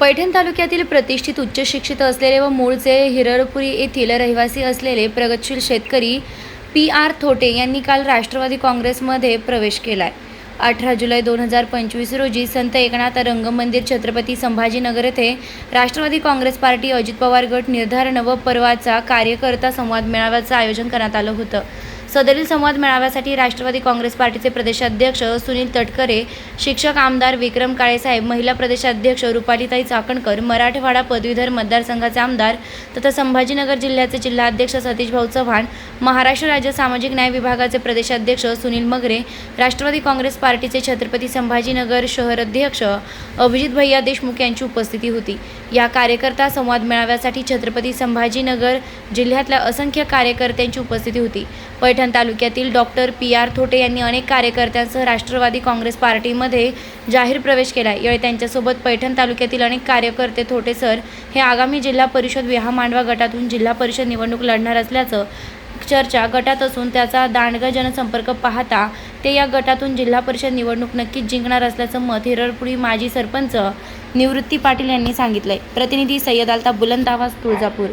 पैठण तालुक्यातील प्रतिष्ठित उच्च शिक्षित असलेले व मूळचे हिरळपुरी येथील रहिवासी असलेले प्रगतशील शेतकरी पी आर थोटे यांनी काल राष्ट्रवादी काँग्रेसमध्ये प्रवेश केलाय. अठरा जुलै दोन हजार पंचवीस रोजी संत एकनाथ रंगमंदिर छत्रपती संभाजीनगर येथे राष्ट्रवादी काँग्रेस पार्टी अजित पवार गट निर्धारण व पर्वाचा कार्यकर्ता संवाद मेळाव्याचं आयोजन करण्यात आलं होतं. सदरील संवाद मेळाव्यासाठी राष्ट्रवादी काँग्रेस पार्टीचे प्रदेशाध्यक्ष सुनील तटकरे शिक्षक आमदार विक्रम काळेसाहेब महिला प्रदेशाध्यक्ष रुपालीताई चाकणकर मराठवाडा पदवीधर मतदारसंघाचे आमदार तथा संभाजीनगर जिल्ह्याचे जिल्हाध्यक्ष सतीश भाऊ चव्हाण महाराष्ट्र राज्य सामाजिक न्याय विभागाचे प्रदेशाध्यक्ष सुनील मगरे राष्ट्रवादी काँग्रेस पार्टीचे छत्रपती संभाजीनगर शहर अध्यक्ष अभिजित भैया देशमुख यांची उपस्थिती होती. या कार्यकर्ता संवाद मेळाव्यासाठी छत्रपती संभाजीनगर जिल्ह्यातल्या असंख्य कार्यकर्त्यांची उपस्थिती होती. पैठण तालुक्यातील डॉक्टर पी आर थोटे यांनी अनेक कार्यकर्त्यांसह राष्ट्रवादी काँग्रेस पार्टीमध्ये जाहीर प्रवेश केला. यावेळी त्यांच्यासोबत पैठण तालुक्यातील अनेक कार्यकर्ते थोटे सर हे आगामी जिल्हा परिषद विहा मांडवा गटातून जिल्हा परिषद निवडणूक लढणार असल्याचं चर्चा गटात असून त्याचा दांडगा जनसंपर्क पाहता ते या गटातून जिल्हा परिषद निवडणूक नक्कीच जिंकणार असल्याचं मत हिरळपुरी माजी सरपंच निवृत्ती पाटील यांनी सांगितलंय. प्रतिनिधी सय्यद अल्ताफ बुलंद आवाज तुळजापूर.